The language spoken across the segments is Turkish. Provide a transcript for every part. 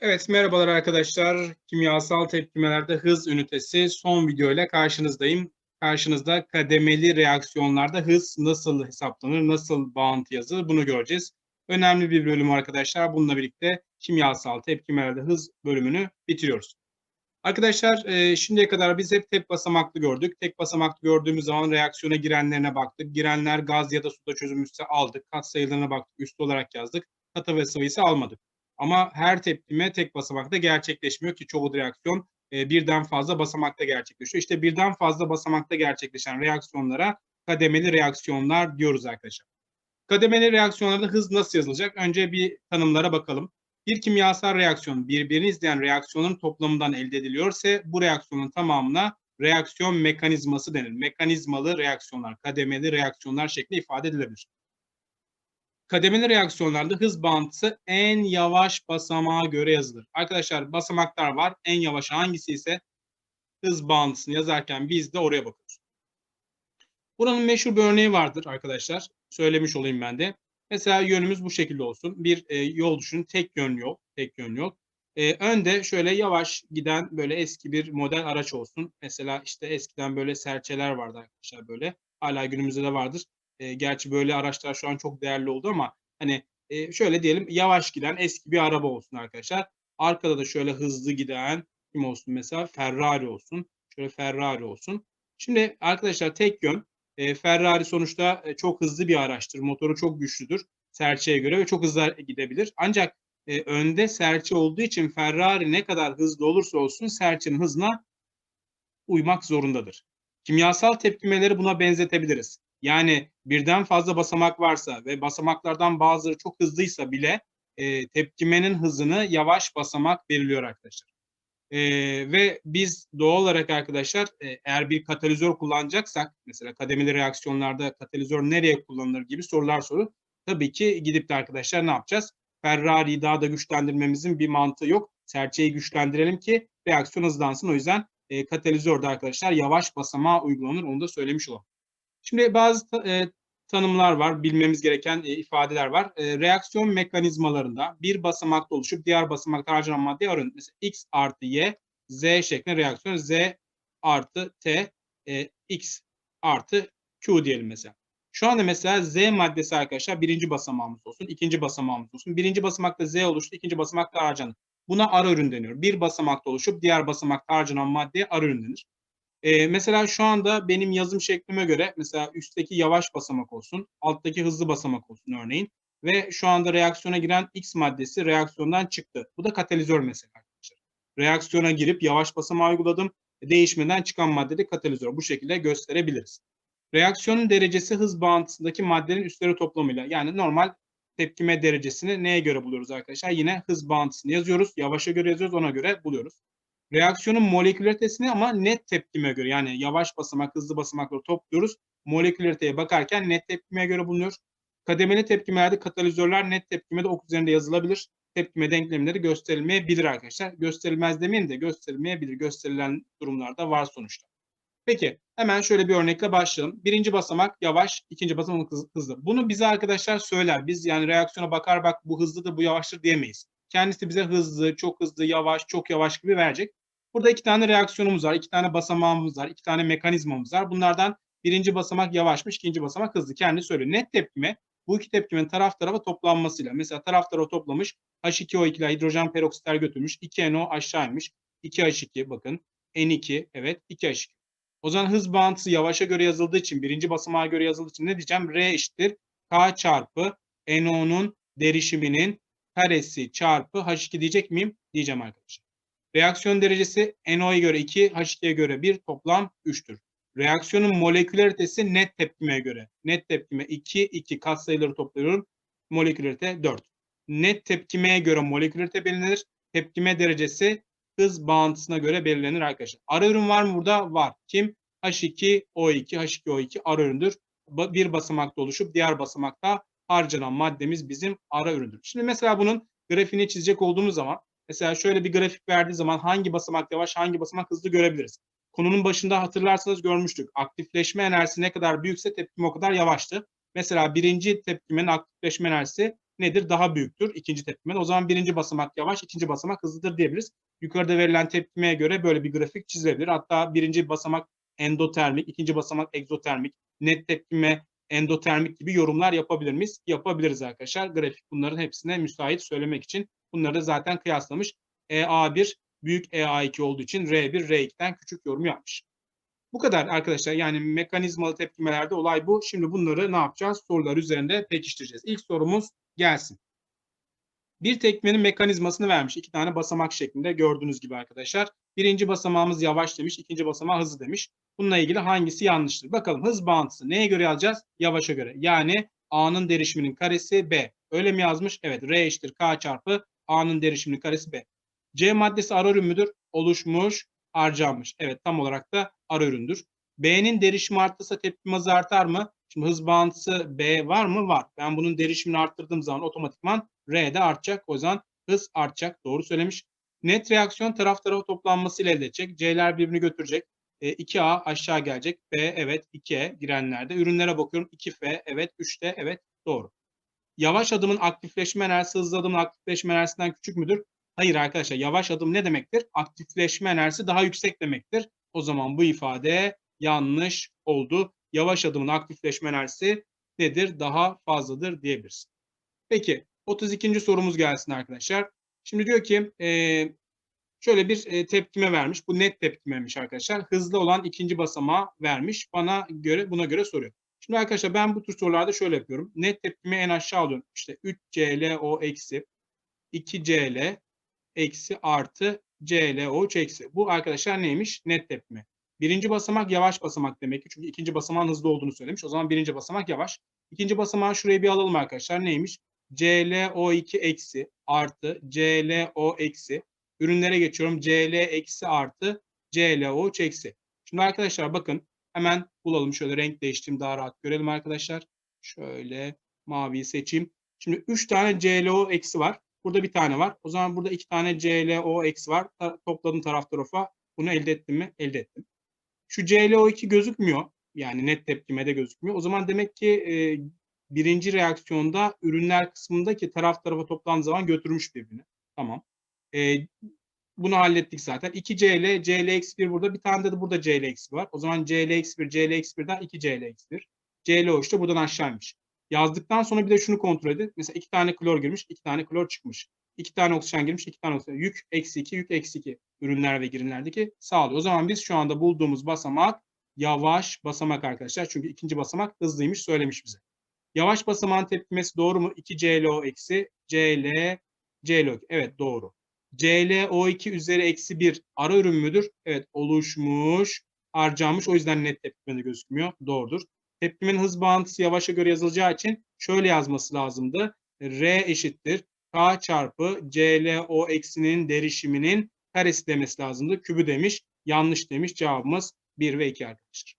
Evet, merhabalar arkadaşlar. Kimyasal tepkimelerde hız ünitesi son video ile karşınızdayım. Karşınızda kademeli reaksiyonlarda hız nasıl hesaplanır, nasıl bağıntı yazılır bunu göreceğiz. Önemli bir bölüm arkadaşlar. Bununla birlikte kimyasal tepkimelerde hız bölümünü bitiriyoruz. Arkadaşlar e, şimdiye kadar biz hep tek basamaklı gördük. Tek basamaklı gördüğümüz zaman reaksiyona girenlerine baktık. Girenler gaz ya da suda çözülmüşse aldık. Kat sayılarına baktık, üstü olarak yazdık. Katı ve sıvıysa almadık. Ama her tepkime tek basamakta gerçekleşmiyor ki çoğu reaksiyon e, birden fazla basamakta gerçekleşiyor. İşte birden fazla basamakta gerçekleşen reaksiyonlara kademeli reaksiyonlar diyoruz arkadaşlar. Kademeli reaksiyonlarda hız nasıl yazılacak? Önce bir tanımlara bakalım. Bir kimyasal reaksiyon birbirini izleyen reaksiyonun toplamından elde ediliyorsa bu reaksiyonun tamamına reaksiyon mekanizması denir. Mekanizmalı reaksiyonlar, kademeli reaksiyonlar şeklinde ifade edilebilir. Kademeli reaksiyonlarda hız bağıntısı en yavaş basamağa göre yazılır. Arkadaşlar basamaklar var. En yavaş hangisi ise hız bağıntısını yazarken biz de oraya bakıyoruz. Buranın meşhur bir örneği vardır arkadaşlar. Söylemiş olayım ben de. Mesela yönümüz bu şekilde olsun. Bir e, yol düşünün. Tek yönlü yol. Tek yönlü yol. E, önde şöyle yavaş giden böyle eski bir model araç olsun. Mesela işte eskiden böyle serçeler vardı arkadaşlar böyle. Hala günümüzde de vardır. E, gerçi böyle araçlar şu an çok değerli oldu ama hani e, şöyle diyelim yavaş giden eski bir araba olsun arkadaşlar. Arkada da şöyle hızlı giden kim olsun mesela Ferrari olsun. Şöyle Ferrari olsun. Şimdi arkadaşlar tek yön e, Ferrari sonuçta e, çok hızlı bir araçtır. Motoru çok güçlüdür serçeye göre ve çok hızlı gidebilir. Ancak e, önde serçe olduğu için Ferrari ne kadar hızlı olursa olsun serçenin hızına uymak zorundadır. Kimyasal tepkimeleri buna benzetebiliriz. Yani birden fazla basamak varsa ve basamaklardan bazıları çok hızlıysa bile e, tepkimenin hızını yavaş basamak veriliyor arkadaşlar. E, ve biz doğal olarak arkadaşlar e, eğer bir katalizör kullanacaksak mesela kademeli reaksiyonlarda katalizör nereye kullanılır gibi sorular soru. Tabii ki gidip de arkadaşlar ne yapacağız? Ferrari'yi daha da güçlendirmemizin bir mantığı yok. Serçeyi güçlendirelim ki reaksiyon hızlansın. O yüzden e, katalizörde arkadaşlar yavaş basamağa uygulanır. Onu da söylemiş olalım. Şimdi bazı e, tanımlar var, bilmemiz gereken e, ifadeler var. E, reaksiyon mekanizmalarında bir basamakta oluşup diğer basamakta harcanan madde arın. Mesela X artı Y, Z şeklinde reaksiyon. Z artı T, e, X artı Q diyelim mesela. Şu anda mesela Z maddesi arkadaşlar birinci basamağımız olsun, ikinci basamağımız olsun. Birinci basamakta Z oluştu, ikinci basamakta harcanır. Buna ara ürün deniyor. Bir basamakta oluşup diğer basamakta harcanan maddeye ara ürün denir. Ee, mesela şu anda benim yazım şeklime göre mesela üstteki yavaş basamak olsun, alttaki hızlı basamak olsun örneğin. Ve şu anda reaksiyona giren X maddesi reaksiyondan çıktı. Bu da katalizör mesela arkadaşlar. Reaksiyona girip yavaş basamağı uyguladım. Değişmeden çıkan madde de katalizör. Bu şekilde gösterebiliriz. Reaksiyonun derecesi hız bağıntısındaki maddelerin üstleri toplamıyla. Yani normal tepkime derecesini neye göre buluyoruz arkadaşlar? Yine hız bağıntısını yazıyoruz. Yavaşa göre yazıyoruz. Ona göre buluyoruz. Reaksiyonun molekülaritesini ama net tepkime göre yani yavaş basamak, hızlı basamakları topluyoruz. Molekülariteye bakarken net tepkime göre bulunuyor. Kademeli tepkimelerde katalizörler net tepkimede ok üzerinde yazılabilir. Tepkime denklemleri gösterilmeyebilir arkadaşlar. Gösterilmez demeyin de gösterilmeyebilir. Gösterilen durumlarda var sonuçta. Peki hemen şöyle bir örnekle başlayalım. Birinci basamak yavaş, ikinci basamak hızlı. Bunu bize arkadaşlar söyler. Biz yani reaksiyona bakar bak bu hızlıdır, bu yavaştır diyemeyiz. Kendisi bize hızlı, çok hızlı, yavaş, çok yavaş gibi verecek. Burada iki tane reaksiyonumuz var, iki tane basamağımız var, iki tane mekanizmamız var. Bunlardan birinci basamak yavaşmış, ikinci basamak hızlı. Kendi söylüyor. Net tepkime bu iki tepkimin taraf tarafa toplanmasıyla. Mesela taraf tarafa toplamış, H2O2 ile hidrojen peroksitler götürmüş, 2NO aşağıymış, 2H2 bakın, N2 evet 2H2. O zaman hız bağıntısı yavaşa göre yazıldığı için, birinci basamağa göre yazıldığı için ne diyeceğim? R eşittir K çarpı NO'nun derişiminin karesi çarpı H2 diyecek miyim? Diyeceğim arkadaşlar. Reaksiyon derecesi NO'ya göre 2, H2'ye göre 1, toplam 3'tür. Reaksiyonun molekülaritesi net tepkime göre. Net tepkime 2, 2 katsayıları topluyorum. Molekülarite 4. Net tepkimeye göre molekülarite belirlenir. Tepkime derecesi hız bağıntısına göre belirlenir arkadaşlar. Ara ürün var mı burada? Var. Kim? H2O2, H2O2 ara üründür. Bir basamakta oluşup diğer basamakta harcanan maddemiz bizim ara üründür. Şimdi mesela bunun grafiğini çizecek olduğumuz zaman mesela şöyle bir grafik verdiği zaman hangi basamak yavaş hangi basamak hızlı görebiliriz. Konunun başında hatırlarsanız görmüştük. Aktifleşme enerjisi ne kadar büyükse tepkim o kadar yavaştı. Mesela birinci tepkimenin aktifleşme enerjisi nedir? Daha büyüktür ikinci tepkimede. O zaman birinci basamak yavaş, ikinci basamak hızlıdır diyebiliriz. Yukarıda verilen tepkimeye göre böyle bir grafik çizilebilir. Hatta birinci basamak endotermik, ikinci basamak egzotermik, net tepkime endotermik gibi yorumlar yapabilir miyiz? Yapabiliriz arkadaşlar. Grafik bunların hepsine müsait söylemek için bunları da zaten kıyaslamış. EA1 büyük EA2 olduğu için R1 R2'den küçük yorum yapmış. Bu kadar arkadaşlar. Yani mekanizmalı tepkimelerde olay bu. Şimdi bunları ne yapacağız? Sorular üzerinde pekiştireceğiz. İlk sorumuz gelsin. Bir tepkimenin mekanizmasını vermiş. iki tane basamak şeklinde gördüğünüz gibi arkadaşlar. Birinci basamağımız yavaş demiş. ikinci basamağı hızlı demiş. Bununla ilgili hangisi yanlıştır? Bakalım hız bağıntısı neye göre yazacağız? Yavaşa göre. Yani A'nın derişiminin karesi B. Öyle mi yazmış? Evet. R eşittir K çarpı A'nın derişiminin karesi B. C maddesi ara ürün müdür? Oluşmuş, harcanmış. Evet tam olarak da ara üründür. B'nin derişimi artarsa tepkime hızı artar mı? Şimdi hız bağıntısı B var mı? Var. Ben bunun derişimini arttırdığım zaman otomatikman R de artacak. O zaman hız artacak. Doğru söylemiş. Net reaksiyon taraf tarafa toplanmasıyla elde edecek. C'ler birbirini götürecek. E, 2A aşağı gelecek. B evet 2E girenlerde. Ürünlere bakıyorum. 2F evet 3'te evet doğru. Yavaş adımın aktifleşme enerjisi hızlı adımın aktifleşme enerjisinden küçük müdür? Hayır arkadaşlar yavaş adım ne demektir? Aktifleşme enerjisi daha yüksek demektir. O zaman bu ifade yanlış oldu. Yavaş adımın aktifleşme enerjisi nedir? Daha fazladır diyebiliriz. Peki 32. sorumuz gelsin arkadaşlar. Şimdi diyor ki şöyle bir tepkime vermiş. Bu net tepkimemiş arkadaşlar. Hızlı olan ikinci basamağı vermiş. Bana göre buna göre soruyor. Şimdi arkadaşlar ben bu tür sorularda şöyle yapıyorum. Net tepkime en aşağı alıyorum. İşte 3CLO eksi 2CL eksi artı CLO eksi. Bu arkadaşlar neymiş? Net tepkime. Birinci basamak yavaş basamak demek ki. Çünkü ikinci basamağın hızlı olduğunu söylemiş. O zaman birinci basamak yavaş. İkinci basamağı şuraya bir alalım arkadaşlar. Neymiş? CLO2 eksi artı CLO eksi. Ürünlere geçiyorum. CL eksi artı CLO eksi. Şimdi arkadaşlar bakın hemen bulalım. Şöyle renk değiştireyim daha rahat görelim arkadaşlar. Şöyle maviyi seçeyim. Şimdi 3 tane CLO eksi var. Burada bir tane var. O zaman burada iki tane CLO eksi var. Topladım taraf tarafa. Bunu elde ettim mi? Elde ettim. Şu CLO2 gözükmüyor. Yani net tepkimede gözükmüyor. O zaman demek ki e, birinci reaksiyonda ürünler kısmındaki taraf tarafa toplandığı zaman götürmüş birbirini. Tamam. E, bunu hallettik zaten. 2 CL, CL eksi 1 burada. Bir tane de burada CL eksi var. O zaman CL eksi 1, CL eksi 1'den 2 CL eksi 1. CLO işte buradan aşağıymış. Yazdıktan sonra bir de şunu kontrol edin. Mesela iki tane klor girmiş, iki tane klor çıkmış. İki tane oksijen girmiş, iki tane oksijen. Yük eksi iki, yük eksi iki ürünler ve girinlerdeki sağlıyor. O zaman biz şu anda bulduğumuz basamak yavaş basamak arkadaşlar. Çünkü ikinci basamak hızlıymış söylemiş bize. Yavaş basamağın tepkimesi doğru mu? 2 CLO eksi CL CLO. Evet doğru. CLO2 üzeri eksi 1 ara ürün müdür? Evet oluşmuş, harcanmış. O yüzden net tepkimede gözükmüyor. Doğrudur. Tepkimin hız bağıntısı yavaşa göre yazılacağı için şöyle yazması lazımdı. R eşittir K çarpı CLO eksinin derişiminin karesi demesi lazımdı. Kübü demiş. Yanlış demiş. Cevabımız 1 ve 2 arkadaşlar.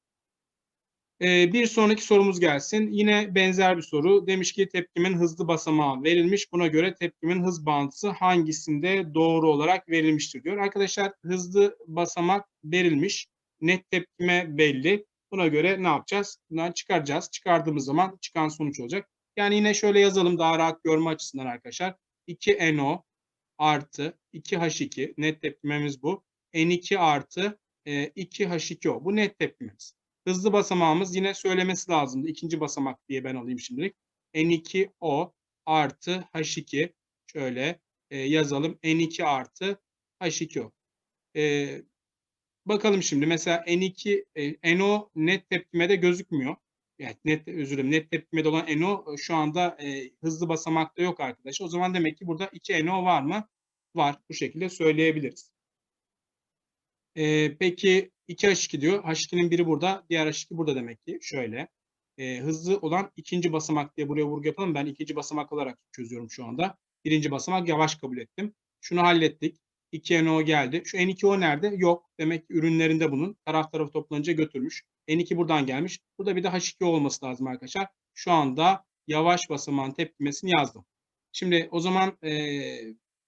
Ee, bir sonraki sorumuz gelsin. Yine benzer bir soru. Demiş ki tepkimin hızlı basamağı verilmiş. Buna göre tepkimin hız bağıntısı hangisinde doğru olarak verilmiştir diyor. Arkadaşlar hızlı basamak verilmiş. Net tepkime belli. Buna göre ne yapacağız? Bundan çıkaracağız. Çıkardığımız zaman çıkan sonuç olacak. Yani yine şöyle yazalım daha rahat görme açısından arkadaşlar. 2NO artı 2H2 net tepkimemiz bu. N2 artı 2H2O. Bu net tepkimemiz. Hızlı basamağımız yine söylemesi lazımdı. İkinci basamak diye ben alayım şimdilik. N2O artı H2 şöyle e, yazalım. N2 artı H2O. E, bakalım şimdi mesela N2 e, NO net tepkimede gözükmüyor. Yani net özür dilerim net tepkimede olan NO şu anda e, hızlı basamakta yok arkadaşlar. O zaman demek ki burada 2 NO var mı? Var. Bu şekilde söyleyebiliriz. E, peki 2H2 diyor. H2'nin biri burada, diğer H2 burada demek ki. Şöyle. E, hızlı olan ikinci basamak diye buraya vurgu yapalım. Ben ikinci basamak olarak çözüyorum şu anda. Birinci basamak yavaş kabul ettim. Şunu hallettik. 2NO geldi. Şu N2O nerede? Yok. Demek ki ürünlerinde bunun. Taraf tarafı toplanınca götürmüş. N2 buradan gelmiş. Burada bir de H2 olması lazım arkadaşlar. Şu anda yavaş basamağın tepkimesini yazdım. Şimdi o zaman e,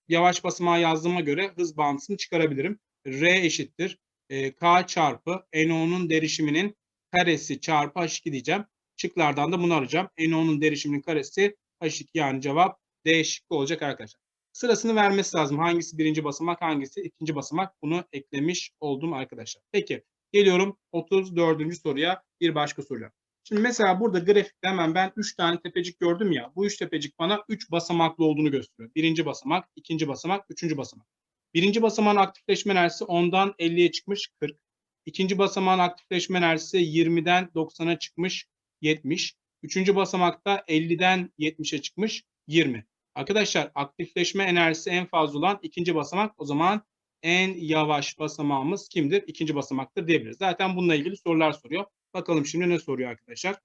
yavaş basamağı yazdığıma göre hız bağıntısını çıkarabilirim. R eşittir. E, K çarpı NO'nun derişiminin karesi çarpı H2 diyeceğim. Şıklardan da bunu arayacağım. NO'nun derişiminin karesi H2 yani cevap D şıkkı olacak arkadaşlar. Sırasını vermesi lazım. Hangisi birinci basamak, hangisi ikinci basamak. Bunu eklemiş oldum arkadaşlar. Peki geliyorum 34. soruya bir başka soruyla. Şimdi mesela burada grafikte hemen ben 3 tane tepecik gördüm ya. Bu 3 tepecik bana 3 basamaklı olduğunu gösteriyor. Birinci basamak, ikinci basamak, üçüncü basamak. Birinci basamağın aktifleşme enerjisi 10'dan 50'ye çıkmış 40. İkinci basamağın aktifleşme enerjisi 20'den 90'a çıkmış 70. Üçüncü basamakta 50'den 70'e çıkmış 20. Arkadaşlar aktifleşme enerjisi en fazla olan ikinci basamak o zaman en yavaş basamağımız kimdir? İkinci basamaktır diyebiliriz. Zaten bununla ilgili sorular soruyor. Bakalım şimdi ne soruyor arkadaşlar.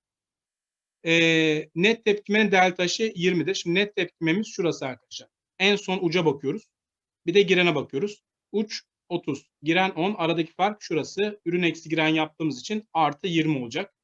Ee, net tepkimenin deltaşı 20'dir. Şimdi net tepkimemiz şurası arkadaşlar. En son uca bakıyoruz. Bir de girene bakıyoruz. Uç 30, giren 10. Aradaki fark şurası. Ürün eksi giren yaptığımız için artı 20 olacak.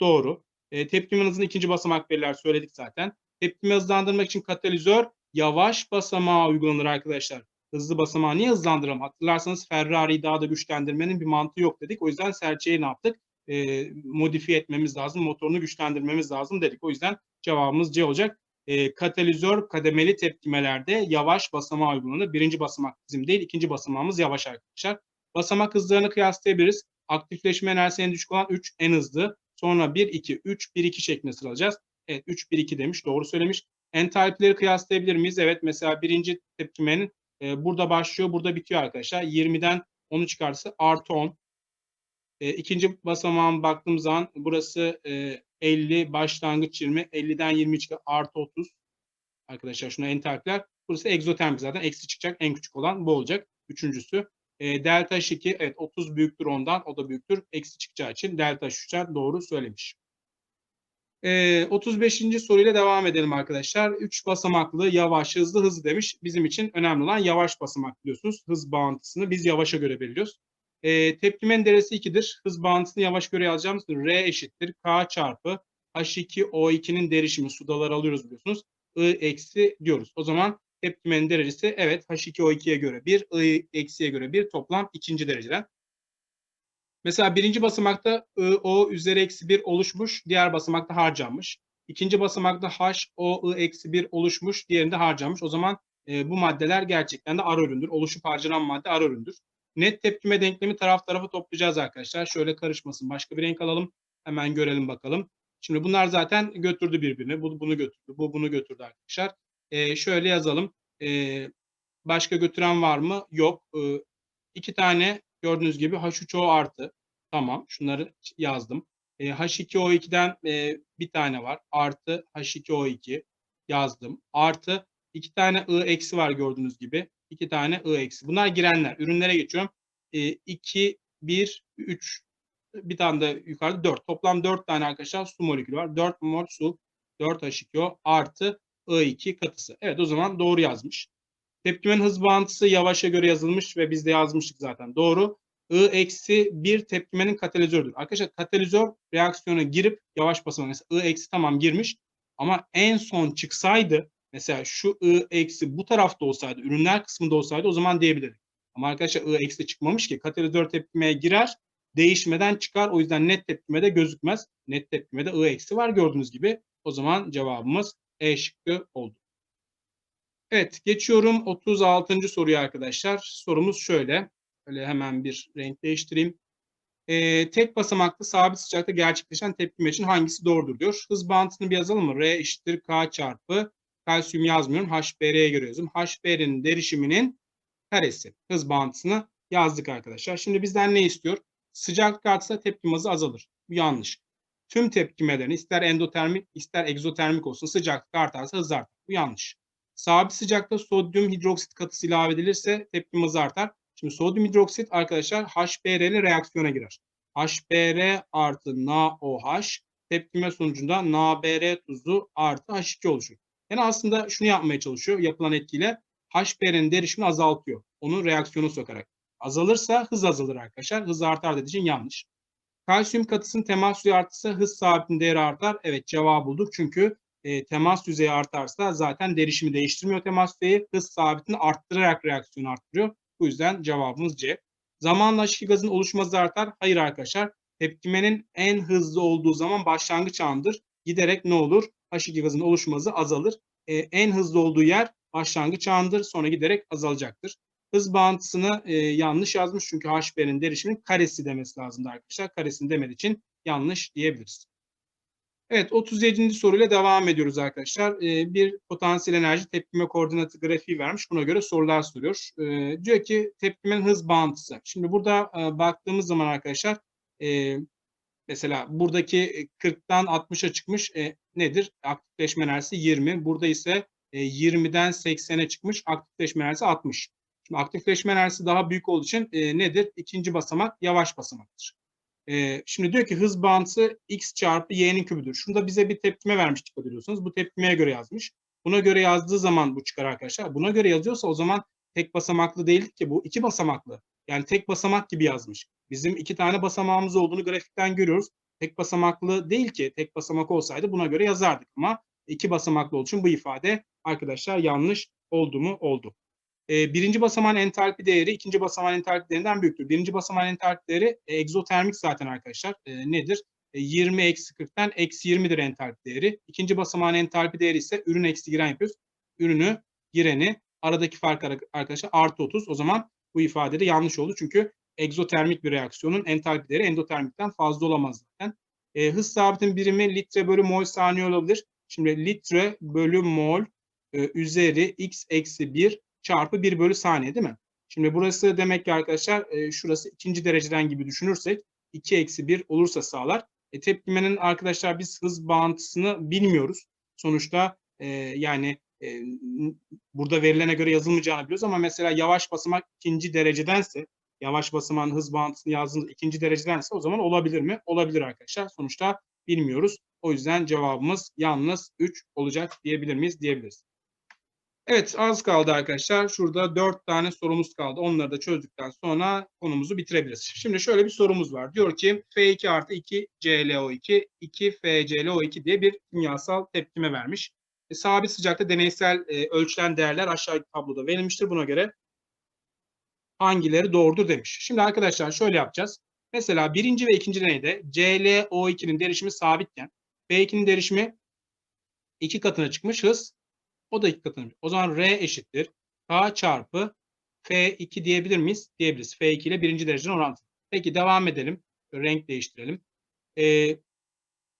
Doğru. E, tepkime hızının ikinci basamak veriler söyledik zaten. Tepkime hızlandırmak için katalizör yavaş basamağa uygulanır arkadaşlar. Hızlı basamağı niye hızlandıralım? Hatırlarsanız Ferrari'yi daha da güçlendirmenin bir mantığı yok dedik. O yüzden serçeyi ne yaptık? E, modifiye etmemiz lazım. Motorunu güçlendirmemiz lazım dedik. O yüzden cevabımız C olacak. E, katalizör kademeli tepkimelerde yavaş basamağa uygulanır. Birinci basamak bizim değil, ikinci basamağımız yavaş arkadaşlar. Basamak hızlarını kıyaslayabiliriz. Aktifleşme enerjisi en düşük olan 3 en hızlı. Sonra 1, 2, 3, 1, 2 şeklinde sıralayacağız. Evet 3, 1, 2 demiş. Doğru söylemiş. Entalpileri kıyaslayabilir miyiz? Evet mesela birinci tepkimenin e, burada başlıyor, burada bitiyor arkadaşlar. 20'den 10'u çıkarsa artı 10. E, ikinci basamağın baktığım zaman burası e, 50 başlangıç 20, 50'den 20 çıkar artı 30. Arkadaşlar şuna entalpiler. Burası egzotermik zaten eksi çıkacak. En küçük olan bu olacak. Üçüncüsü. E, delta H2 evet 30 büyüktür ondan. O da büyüktür. Eksi çıkacağı için delta H3'er doğru söylemiş. E, 35. soruyla devam edelim arkadaşlar. 3 basamaklı, yavaş, hızlı, hızlı demiş. Bizim için önemli olan yavaş basamak biliyorsunuz. Hız bağıntısını biz yavaşa göre belirliyoruz. E, tepkimenin deresi 2'dir. Hız bağıntısını yavaş göre yazacağımız R eşittir. K çarpı H2O2'nin derişimi sudalar alıyoruz biliyorsunuz. I eksi diyoruz. O zaman tepkimenin derecesi evet H2O2'ye göre 1, I eksiye göre 1 toplam ikinci dereceden. Mesela birinci basamakta I, O üzeri eksi 1 oluşmuş, diğer basamakta harcanmış. İkinci basamakta H, O, I eksi 1 oluşmuş, diğerinde harcanmış. O zaman e, bu maddeler gerçekten de ara üründür. Oluşup harcanan madde ara üründür. Net tepkime denklemi taraf tarafa toplayacağız arkadaşlar. Şöyle karışmasın. Başka bir renk alalım. Hemen görelim bakalım. Şimdi bunlar zaten götürdü birbirini. Bu bunu götürdü. Bu bunu götürdü arkadaşlar. Ee, şöyle yazalım. Ee, başka götüren var mı? Yok. Ee, iki tane gördüğünüz gibi H3O artı. Tamam. Şunları yazdım. Ee, H2O2'den e, bir tane var. Artı H2O2 yazdım. Artı iki tane I eksi var gördüğünüz gibi. İki tane I eksi. Bunlar girenler. Ürünlere geçiyorum. E, 2, 1, 3. Bir tane de yukarıda 4. Toplam 4 tane arkadaşlar su molekülü var. 4 mol su. 4 H2O artı I2 katısı. Evet o zaman doğru yazmış. Tepkimenin hız bağıntısı yavaşa göre yazılmış ve biz de yazmıştık zaten. Doğru. I eksi 1 tepkimenin katalizördür. Arkadaşlar katalizör reaksiyona girip yavaş basamak. Mesela I eksi tamam girmiş ama en son çıksaydı mesela şu I eksi bu tarafta olsaydı, ürünler kısmında olsaydı o zaman diyebilirdik. Ama arkadaşlar I eksi çıkmamış ki. Katalizör tepkimeye girer, değişmeden çıkar. O yüzden net tepkimede gözükmez. Net tepkimede I eksi var gördüğünüz gibi. O zaman cevabımız E şıkkı oldu. Evet, geçiyorum 36. soruya arkadaşlar. Sorumuz şöyle. Böyle hemen bir renk değiştireyim. Ee, tek basamaklı sabit sıcakta gerçekleşen tepkime için hangisi doğrudur diyor. Hız bağıntısını bir yazalım mı? R eşittir K çarpı kalsiyum yazmıyorum. HBr'ye göre yazıyorum. HBr'nin derişiminin karesi. Hız bağıntısını yazdık arkadaşlar. Şimdi bizden ne istiyor? Sıcaklık artsa tepkime hızı azalır. Bu yanlış. Tüm tepkimelerin ister endotermik ister egzotermik olsun sıcaklık artarsa hız artar. Bu yanlış. Sabit sıcakta sodyum hidroksit katısı ilave edilirse tepkime hızı artar. Şimdi sodyum hidroksit arkadaşlar HBr ile reaksiyona girer. HBr artı NaOH tepkime sonucunda NaBr tuzu artı H2 oluşur. Yani aslında şunu yapmaya çalışıyor yapılan etkiyle HBr'nin derişimini azaltıyor. Onu reaksiyona sokarak. Azalırsa hız azalır arkadaşlar. Hız artar dediği için yanlış. Kalsiyum katısının temas yüzeyi artsa hız sabitinin değeri artar. Evet cevabı bulduk. Çünkü e, temas yüzeyi artarsa zaten derişimi değiştirmiyor temas yüzeyi. Hız sabitini arttırarak reaksiyonu arttırıyor. Bu yüzden cevabımız C. Zamanla H2 gazın oluşma hızı artar. Hayır arkadaşlar. Tepkimenin en hızlı olduğu zaman başlangıç anıdır. Giderek ne olur? H2 gazın oluşma hızı azalır. e, en hızlı olduğu yer başlangıç anıdır. Sonra giderek azalacaktır. Hız bağıntısını e, yanlış yazmış çünkü HB'nin derişimin karesi demesi lazımdı arkadaşlar. Karesini demediği için yanlış diyebiliriz. Evet 37. soruyla devam ediyoruz arkadaşlar. Ee, bir potansiyel enerji tepkime koordinatı grafiği vermiş. Buna göre sorular soruyor. Ee, diyor ki tepkimenin hız bağıntısı. Şimdi burada e, baktığımız zaman arkadaşlar e, mesela buradaki 40'tan 60'a çıkmış e, nedir? Aktifleşme enerjisi 20. Burada ise e, 20'den 80'e çıkmış aktifleşme enerjisi 60. Şimdi aktifleşme enerjisi daha büyük olduğu için e, nedir? İkinci basamak yavaş basamaktır. Ee, şimdi diyor ki hız bağıntısı x çarpı y'nin kübüdür. Şunda bize bir tepkime vermiş dikkat ediyorsunuz. Bu tepkimeye göre yazmış. Buna göre yazdığı zaman bu çıkar arkadaşlar. Buna göre yazıyorsa o zaman tek basamaklı değil ki bu iki basamaklı. Yani tek basamak gibi yazmış. Bizim iki tane basamağımız olduğunu grafikten görüyoruz. Tek basamaklı değil ki. Tek basamak olsaydı buna göre yazardık ama iki basamaklı olduğu için bu ifade arkadaşlar yanlış oldu mu? Oldu. E, birinci basamağın entalpi değeri ikinci basamağın entalpi değerinden büyüktür. Birinci basamağın entalpi değeri e, egzotermik zaten arkadaşlar. E, nedir? E, 20 eksi 40'tan eksi 20'dir entalpi değeri. İkinci basamağın entalpi değeri ise ürün eksi giren yapıyoruz. Ürünü gireni aradaki fark arkadaşlar artı 30. O zaman bu ifade de yanlış oldu. Çünkü egzotermik bir reaksiyonun entalpi değeri endotermikten fazla olamaz zaten. E, hız sabitin birimi litre bölü mol saniye olabilir. Şimdi litre bölü mol e, üzeri x eksi 1 çarpı 1 bölü saniye değil mi? Şimdi burası demek ki arkadaşlar e, şurası ikinci dereceden gibi düşünürsek 2 eksi 1 olursa sağlar. E, tepkimenin arkadaşlar biz hız bağıntısını bilmiyoruz. Sonuçta e, yani e, burada verilene göre yazılmayacağını biliyoruz ama mesela yavaş basamak ikinci derecedense yavaş basamağın hız bağıntısını yazdığınız ikinci derecedense o zaman olabilir mi? Olabilir arkadaşlar. Sonuçta bilmiyoruz. O yüzden cevabımız yalnız 3 olacak diyebilir miyiz? Diyebiliriz. Evet az kaldı arkadaşlar. Şurada dört tane sorumuz kaldı. Onları da çözdükten sonra konumuzu bitirebiliriz. Şimdi şöyle bir sorumuz var. Diyor ki F2 artı 2 ClO2 2 FClO2 diye bir kimyasal tepkime vermiş. E, sabit sıcakta deneysel e, ölçülen değerler aşağıdaki tabloda verilmiştir. Buna göre hangileri doğrudur demiş. Şimdi arkadaşlar şöyle yapacağız. Mesela birinci ve ikinci deneyde ClO2'nin derişimi sabitken F2'nin derişimi iki katına çıkmış hız o da iki katını. O zaman R eşittir. K çarpı F2 diyebilir miyiz? Diyebiliriz. F2 ile birinci dereceden orantılı. Peki devam edelim. Renk değiştirelim. Ee,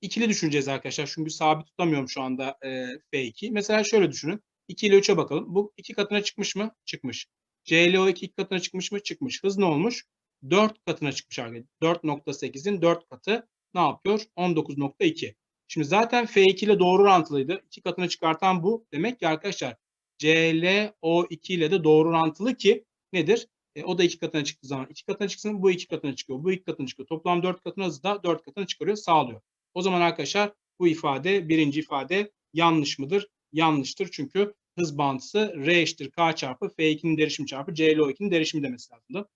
ikili düşüneceğiz arkadaşlar. Çünkü sabit tutamıyorum şu anda e, F2. Mesela şöyle düşünün. 2 ile 3'e bakalım. Bu iki katına çıkmış mı? Çıkmış. CLO2 iki katına çıkmış mı? Çıkmış. Hız ne olmuş? 4 katına çıkmış arkadaşlar. 4.8'in 4 katı ne yapıyor? 19.2. Şimdi zaten F2 ile doğru orantılıydı. İki katını çıkartan bu. Demek ki arkadaşlar ClO2 ile de doğru orantılı ki nedir? E, o da iki katına çıktığı zaman iki katına çıksın bu iki katına çıkıyor. Bu iki katına çıkıyor. Toplam dört katına hızı da dört katına çıkarıyor sağlıyor. O zaman arkadaşlar bu ifade birinci ifade yanlış mıdır? Yanlıştır çünkü hız bağıntısı R eşittir K çarpı F2'nin derişimi çarpı ClO2'nin derişimi demesi lazımdı.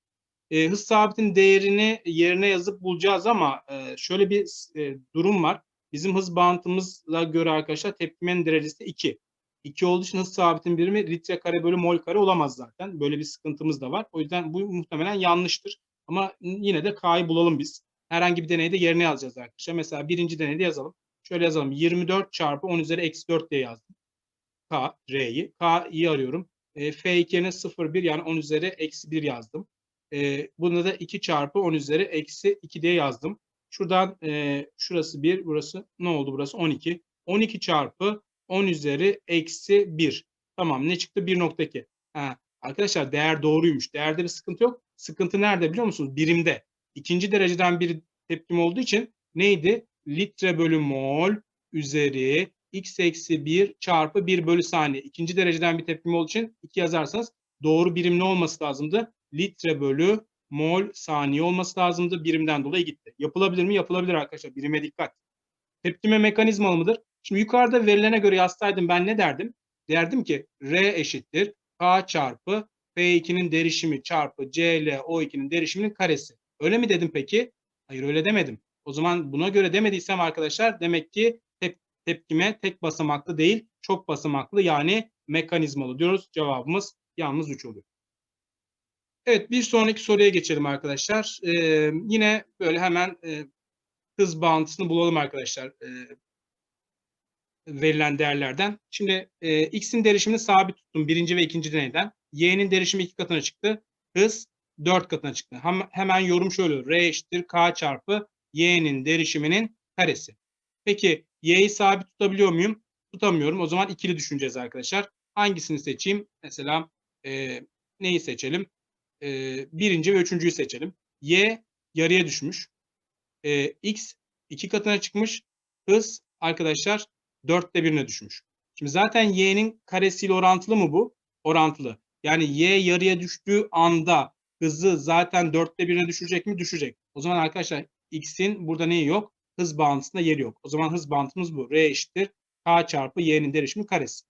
E, hız sabitin değerini yerine yazıp bulacağız ama e, şöyle bir e, durum var. Bizim hız bağıntımıza göre arkadaşlar tepkimenin derecesi 2. 2 olduğu için hız sabitin birimi litre kare bölü mol kare olamaz zaten. Böyle bir sıkıntımız da var. O yüzden bu muhtemelen yanlıştır. Ama yine de K'yı bulalım biz. Herhangi bir deneyde yerine yazacağız arkadaşlar. Mesela birinci deneyde yazalım. Şöyle yazalım. 24 çarpı 10 üzeri eksi 4 diye yazdım. K, R'yi. K'yi arıyorum. E, F2 yerine 0, 1 yani 10 üzeri eksi 1 yazdım. E, bunda da 2 çarpı 10 üzeri eksi 2 diye yazdım. Şuradan e, şurası 1, burası ne oldu burası 12. 12 çarpı 10 üzeri eksi 1. Tamam ne çıktı? 1.2. Ha, arkadaşlar değer doğruymuş. Değerde bir sıkıntı yok. Sıkıntı nerede biliyor musunuz? Birimde. İkinci dereceden bir tepkim olduğu için neydi? Litre bölü mol üzeri x eksi 1 çarpı 1 bölü saniye. İkinci dereceden bir tepkim olduğu için 2 yazarsanız doğru birim ne olması lazımdı? Litre bölü mol saniye olması lazımdı. Birimden dolayı gitti. Yapılabilir mi? Yapılabilir arkadaşlar. Birime dikkat. Tepkime mekanizmalı mıdır? Şimdi yukarıda verilene göre yazsaydım ben ne derdim? Derdim ki R eşittir K çarpı P2'nin derişimi çarpı C L O2'nin derişiminin karesi. Öyle mi dedim peki? Hayır öyle demedim. O zaman buna göre demediysem arkadaşlar demek ki tepkime tek basamaklı değil çok basamaklı yani mekanizmalı diyoruz. Cevabımız yalnız 3 oluyor. Evet bir sonraki soruya geçelim arkadaşlar. Ee, yine böyle hemen e, hız bağıntısını bulalım arkadaşlar. Ee, verilen değerlerden. Şimdi e, x'in derişimini sabit tuttum birinci ve ikinci deneyden. y'nin derişimi iki katına çıktı. Hız 4 katına çıktı. Hem, hemen yorum şöyle. R eşittir k çarpı y'nin derişiminin karesi. Peki y'yi sabit tutabiliyor muyum? Tutamıyorum. O zaman ikili düşüneceğiz arkadaşlar. Hangisini seçeyim? Mesela e, neyi seçelim? E, birinci ve üçüncüyü seçelim. Y yarıya düşmüş. E, X iki katına çıkmış. Hız arkadaşlar dörtte birine düşmüş. Şimdi zaten y'nin karesiyle orantılı mı bu? Orantılı. Yani y yarıya düştüğü anda hızı zaten dörtte birine düşecek mi? Düşecek. O zaman arkadaşlar x'in burada neyi yok? Hız bağıntısında yeri yok. O zaman hız bağıntımız bu. R eşittir k çarpı y'nin derişimi karesi.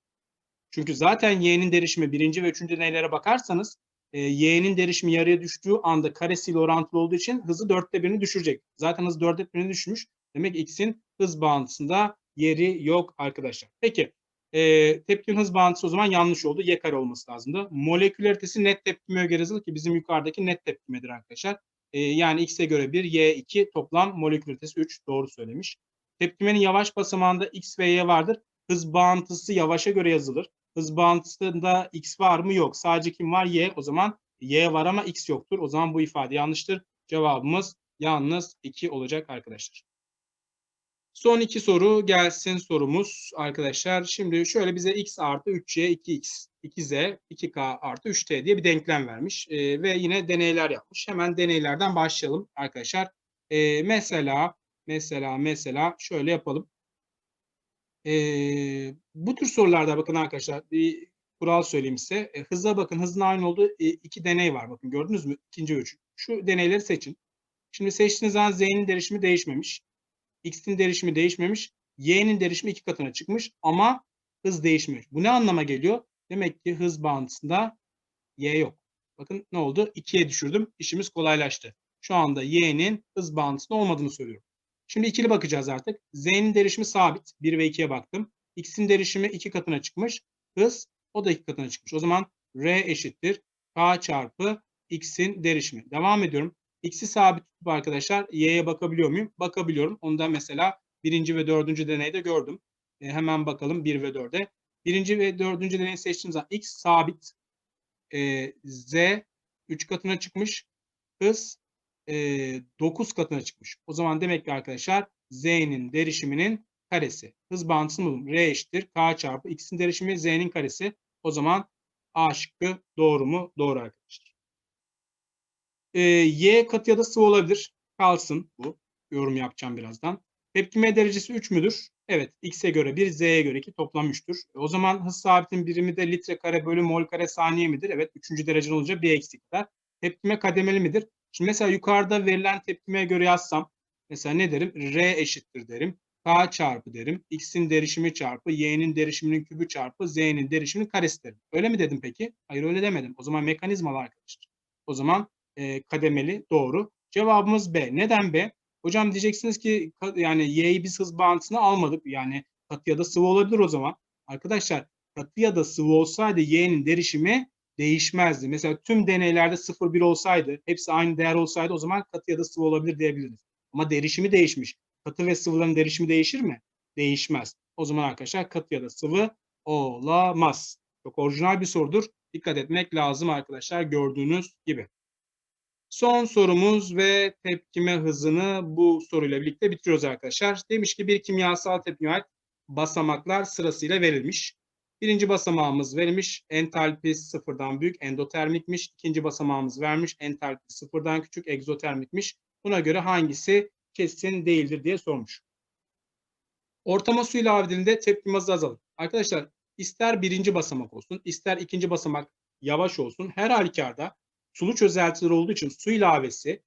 Çünkü zaten y'nin derişimi birinci ve üçüncü deneylere bakarsanız e, y'nin derişimi yarıya düştüğü anda karesiyle orantılı olduğu için hızı dörtte birini düşürecek. Zaten hız dörtte birini düşmüş. Demek x'in hız bağıntısında yeri yok arkadaşlar. Peki e, tepkimin hız bağıntısı o zaman yanlış oldu. Y kare olması lazımdı. Molekülaritesi net tepkimeye göre yazılır ki bizim yukarıdaki net tepkimedir arkadaşlar. E, yani x'e göre 1, y 2 toplam molekülaritesi 3 doğru söylemiş. Tepkimenin yavaş basamağında x ve y vardır. Hız bağıntısı yavaşa göre yazılır. Hız bağıntısında x var mı? Yok. Sadece kim var? Y. O zaman y var ama x yoktur. O zaman bu ifade yanlıştır. Cevabımız yalnız 2 olacak arkadaşlar. Son iki soru gelsin sorumuz arkadaşlar. Şimdi şöyle bize x artı 3y 2x 2z 2k artı 3t diye bir denklem vermiş. Ee, ve yine deneyler yapmış. Hemen deneylerden başlayalım arkadaşlar. Ee, mesela mesela mesela şöyle yapalım. Ee, bu tür sorularda bakın arkadaşlar bir kural söyleyeyim size. E, hıza bakın hızın aynı olduğu e, iki deney var. Bakın gördünüz mü? İkinci ve. Şu deneyleri seçin. Şimdi seçtiğiniz zaman z'nin derişimi değişmemiş. X'in derişimi değişmemiş. Y'nin derişimi iki katına çıkmış ama hız değişmiyor. Bu ne anlama geliyor? Demek ki hız bağıntısında Y yok. Bakın ne oldu? 2'ye düşürdüm. İşimiz kolaylaştı. Şu anda Y'nin hız bağıntısında olmadığını söylüyorum. Şimdi ikili bakacağız artık. Z'nin derişimi sabit. 1 ve 2'ye baktım. X'in derişimi 2 katına çıkmış. Hız o da 2 katına çıkmış. O zaman R eşittir. K çarpı X'in derişimi. Devam ediyorum. X'i sabit tutup arkadaşlar Y'ye bakabiliyor muyum? Bakabiliyorum. Onu da mesela birinci ve dördüncü deneyde gördüm. E, hemen bakalım 1 ve 4'e. Birinci ve dördüncü deneyi seçtiğim zaman X sabit. E, Z 3 katına çıkmış. Hız e, 9 katına çıkmış. O zaman demek ki arkadaşlar Z'nin derişiminin karesi. Hız bağıntısını buldum. R eşittir. K çarpı X'in derişimi Z'nin karesi. O zaman A şıkkı doğru mu? Doğru arkadaşlar. E, y katı ya da sıvı olabilir. Kalsın bu. Yorum yapacağım birazdan. Tepkime derecesi 3 müdür? Evet. X'e göre 1, Z'ye göre 2 toplam 3'tür. E, o zaman hız sabitin birimi de litre kare bölü mol kare saniye midir? Evet. 3. dereceli olunca bir eksik kadar. Tepkime kademeli midir? Şimdi mesela yukarıda verilen tepkimeye göre yazsam mesela ne derim? R eşittir derim. K çarpı derim. X'in derişimi çarpı Y'nin derişiminin kübü çarpı Z'nin derişiminin karesi derim. Öyle mi dedim peki? Hayır öyle demedim. O zaman mekanizmalı arkadaşlar. O zaman e, kademeli doğru. Cevabımız B. Neden B? Hocam diyeceksiniz ki yani Y'yi biz hız bağıntısına almadık. Yani katı ya da sıvı olabilir o zaman. Arkadaşlar katı ya da sıvı olsaydı Y'nin derişimi değişmezdi. Mesela tüm deneylerde 0-1 olsaydı, hepsi aynı değer olsaydı o zaman katı ya da sıvı olabilir diyebiliriz. Ama derişimi değişmiş. Katı ve sıvıların derişimi değişir mi? Değişmez. O zaman arkadaşlar katı ya da sıvı olamaz. Çok orijinal bir sorudur. Dikkat etmek lazım arkadaşlar gördüğünüz gibi. Son sorumuz ve tepkime hızını bu soruyla birlikte bitiriyoruz arkadaşlar. Demiş ki bir kimyasal tepkime ait basamaklar sırasıyla verilmiş. Birinci basamağımız verilmiş. Entalpi sıfırdan büyük endotermikmiş. İkinci basamağımız vermiş. Entalpi sıfırdan küçük egzotermikmiş. Buna göre hangisi kesin değildir diye sormuş. Ortama su ilavelerinde tepkime hızı azalır. Arkadaşlar ister birinci basamak olsun, ister ikinci basamak yavaş olsun. Her halükarda sulu çözeltiler olduğu için su ilavesi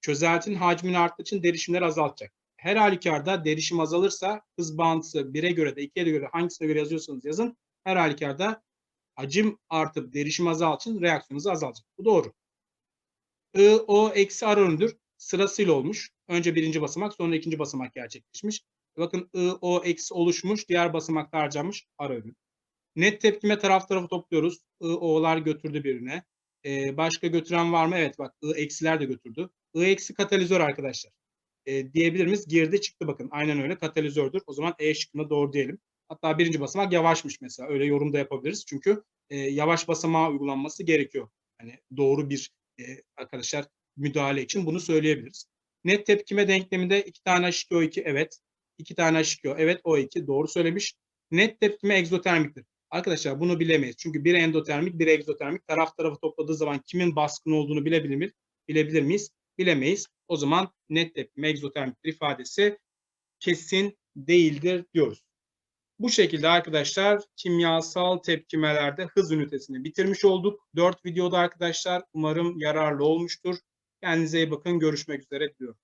çözeltinin hacmini arttığı için derişimleri azaltacak. Her halükarda derişim azalırsa hız bağıntısı 1'e göre de 2'ye göre hangisine göre yazıyorsanız yazın. Her halükarda hacim artıp derişim azaltığı için reaksiyonunuz azalacak. Bu doğru. I, O eksi aronüdür. Sırasıyla olmuş. Önce birinci basamak sonra ikinci basamak gerçekleşmiş. Bakın I, O eksi oluşmuş. Diğer basamakta harcanmış aronü. Net tepkime taraf tarafı topluyoruz. I, O'lar götürdü birine. Ee, başka götüren var mı? Evet bak I eksiler de götürdü. I eksi katalizör arkadaşlar. Ee, diyebilir miyiz? Girdi çıktı bakın. Aynen öyle katalizördür. O zaman E şıkkında doğru diyelim. Hatta birinci basamak yavaşmış mesela. Öyle yorum da yapabiliriz. Çünkü e, yavaş basamağa uygulanması gerekiyor. Hani doğru bir e, arkadaşlar müdahale için bunu söyleyebiliriz. Net tepkime denkleminde iki tane H2O2 evet. iki tane H2O evet O2 doğru söylemiş. Net tepkime egzotermiktir. Arkadaşlar bunu bilemeyiz. Çünkü biri endotermik, biri egzotermik. Taraf tarafı topladığı zaman kimin baskın olduğunu bilebilir, mi? bilebilir miyiz? Bilemeyiz. O zaman net tepkime egzotermiktir ifadesi kesin değildir diyoruz. Bu şekilde arkadaşlar kimyasal tepkimelerde hız ünitesini bitirmiş olduk. 4 videoda arkadaşlar umarım yararlı olmuştur. Kendinize iyi bakın. Görüşmek üzere diyorum.